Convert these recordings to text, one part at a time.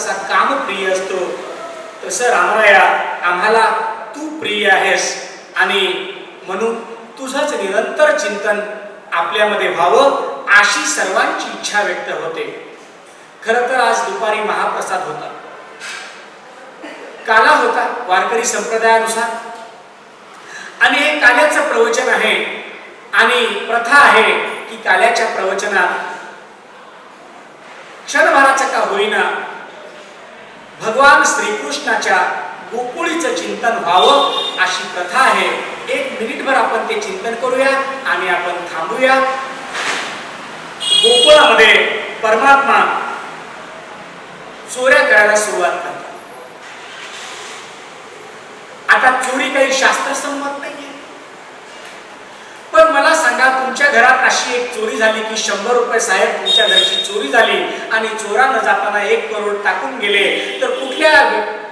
कसा कामप्रिय असतो. तसं रामराया आम्हाला तू प्रिय आहेस आणि म्हणून तुझंच निरंतर चिंतन आपल्यामध्ये व्हावं अशी सर्वांची इच्छा व्यक्त होते. खरं तर आज दुपारी महाप्रसाद होता. काला होता वारकरी संप्रदायानुसार. आणि हे काल्याचं प्रवचन आहे. आणि प्रथा आहे की काल्याच्या प्रवचनात क्षणभराचं का होईना भगवान श्रीकृष्णाच्या गोकुळीचं चिंतन व्हावं अशी कथा आहे. एक मिनिटभर आपण ते चिंतन करूया आणि आपण थांबूया. गोकुळामध्ये परमात्मा चोऱ्या करायला सुरुवात करतात. आता चोरी काही शास्त्रसंमत नाहीये. मला सांगा तुमच्या घरात अशी एक चोरी झाली की शंभर रुपये साहेब तुमच्या घरची चोरी झाली आणि चोरानं जाताना एक करोड टाकून गेले तर कुठल्या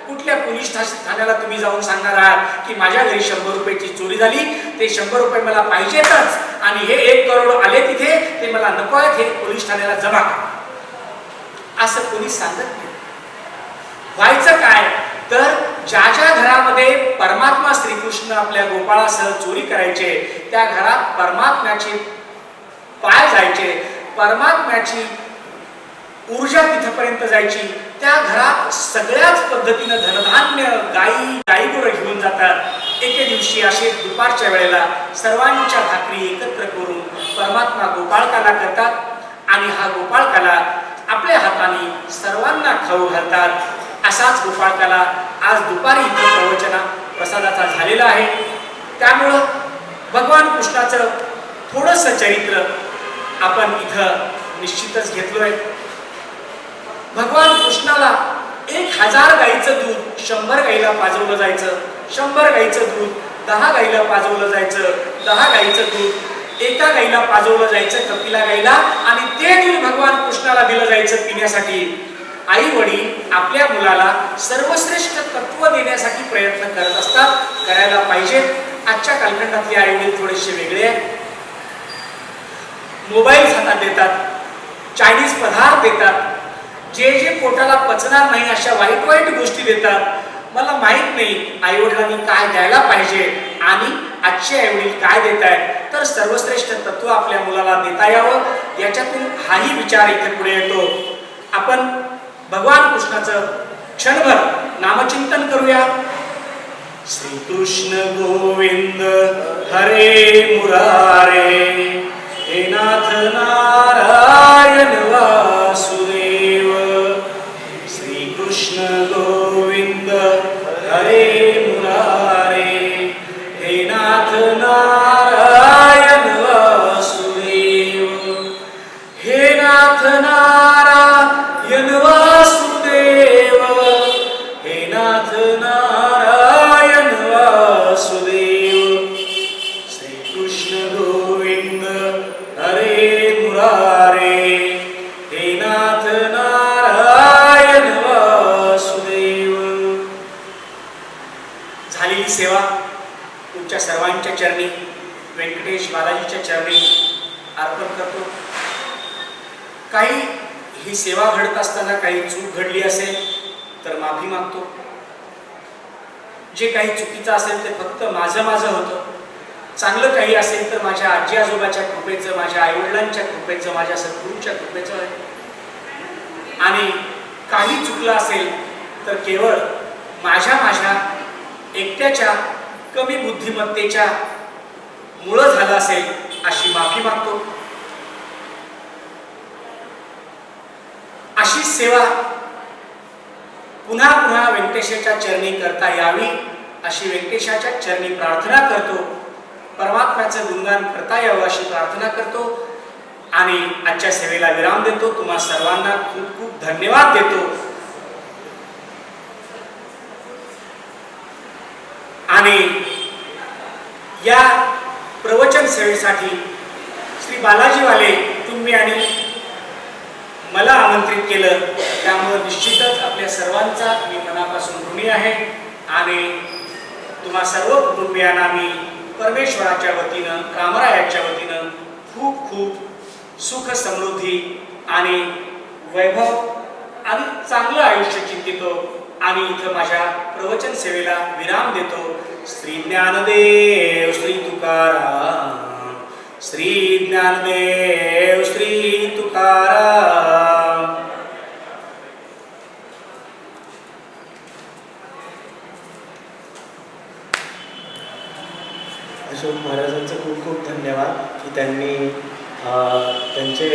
कुठल्या पोलीस ठाण्याला तुम्ही जाऊन सांगणार आहात की माझ्या घरी शंभर रुपयाची चोरी झाली? ते शंभर रुपये मला पाहिजेतच आणि हे एक करोड आले तिथे ते मला नको आहेत हे पोलीस ठाण्याला जमा असं पोलीस सांगत नाही. व्हायचं काय? तर ज्या ज्या घरामध्ये परमात्मा श्रीकृष्ण आपल्या गोपाळासह चोरी करायचे त्या घरात परमात्म्याचे पाय जायचे परमात्म्याची ऊर्जा तिथपर्यंत जायची त्या घरात सगळ्याच पद्धतीनं धनधान्य गाई गाईगुरं घेऊन जातात. एके दिवशी असे दुपारच्या वेळेला सर्वांच्या भाकरी एकत्र करून परमात्मा गोपाळकाला करतात आणि हा गोपाळकाला आपल्या हाताने सर्वांना खाऊ घालतात. असाच गोपाळकाला आज दुपारी इथं प्रवचना प्रसादाचा झालेला आहे. त्यामुळं भगवान कृष्णाचं थोडंसं चरित्र आपण इथं निश्चितच घेतलोय. भगवान कृष्णाला एक हजार गाईचं दूध शंभर गाईला पाजवलं जायचं शंभर गाईचं दूध दहा गाईला पाजवलं जायचं दहा गाईचं दूध एका गाईला पाजवलं जायचं कपिला गाईला आणि ते दूध भगवान कृष्णाला दिलं जायचं पिण्यासाठी. आई वडील आपल्या मुलाला सर्वश्रेष्ठ तत्व देण्यासाठी प्रयत्न करत असतात करायला पाहिजेत. आजच्या कालखंडातले आई वडील थोडेसे वेगळे आहेत. मोबाईल हातात देतात चायनीज पदार्थ देतात जे जे पोटाला पचणार नाही अशा वाईट वाईट गोष्टी देतात. मला माहीत नाही आई वडिलांनी काय द्यायला पाहिजे आणि आजचे आई वडील काय देत आहेत. तर सर्वश्रेष्ठ तत्व आपल्या मुलाला देता यावं. याच्यातून हाही विचार इथे पुढे येतो. आपण भगवान कृष्णाचं क्षणभर नामचिंतन करूया. श्रीकृष्ण गोविंद हरे मुरारे हे नाथ नारायण वासुदेव. व्यंकटेश बालाजीच्या चरणी अर्पण करतो. काही ही सेवा घडत असताना काही चूक घडली असेल तर माफी मागतो. जे काही चुकीचं असेल ते फक्त माझं माझं होतं. चांगलं काही असेल तर माझ्या आजी आजोबाच्या कृपेचं माझ्या आईवडिलांच्या कृपेचं माझ्या सद्गुरूच्या कृपेचं आहे. आणि काही चुकलं असेल तर केवळ माझ्या माझ्या एकट्याच्या कमी बुद्धिमत्तेच्या मुळं झालं असेल अशी माफी मागतो. अशी सेवा पुन्हा पुन्हा व्यंकटेशाच्या चरणी करता यावी अशी व्यंकटेशाच्या चरणी प्रार्थना करतो. परमात्म्याचं गुणगान करता यावं अशी प्रार्थना करतो. आणि आजच्या सेवेला विराम देतो. तुम्हा सर्वांना खूप खूप धन्यवाद देतो. आणि या प्रवचन सेवेसाठी श्री बालाजीवाले तुम्ही आणि मला आमंत्रित केलं. त्यामुळं निश्चितच आपल्या सर्वांचा मी मनापासून ऋणी आहे आणि तुम्हा सर्व कुटुंबियांना मी परमेश्वराच्या वतीनं कामरायाच्या वतीनं खूप खूप सुख समृद्धी आणि वैभव आणि चांगलं आयुष्य चिंतितो. आणि इथं माझ्या प्रवचन सेवेला विराम देतो. श्री ज्ञानदेव श्री तुकाराम. श्री ज्ञानदेव श्री तुकाराम. अशोक महाराजांचं खूप खूप धन्यवाद की त्यांनी त्यांचे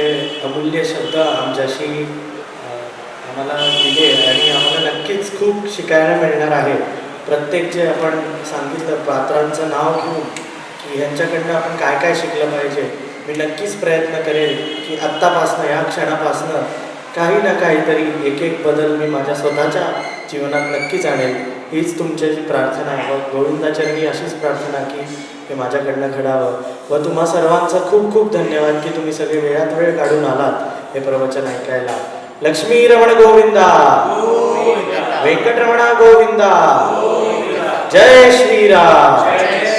अमूल्य शब्द आमच्याशी आम्हाला दिले आणि आम्हाला नक्कीच खूप शिकायला मिळणार आहे. प्रत्येक जे आपण सांगितलं पात्रांचं नाव घेऊन की ह्यांच्याकडनं आपण काय काय शिकलं पाहिजे मी नक्कीच प्रयत्न करेन की आत्तापासनं या क्षणापासनं काही ना काहीतरी एक एक बदल मी माझ्या स्वतःच्या जीवनात नक्कीच आणेल. हीच तुमच्याची प्रार्थना आहे. व गोविंदाचरणी अशीच प्रार्थना की हे माझ्याकडनं घडावं. व तुम्हा सर्वांचा खूप खूप धन्यवाद की तुम्ही सगळे वेळात वेळ काढून आलात हे प्रवचन ऐकायला. लक्ष्मी रमण गोविंदा व्यंकटरमणा गोविंदा जय श्रीराम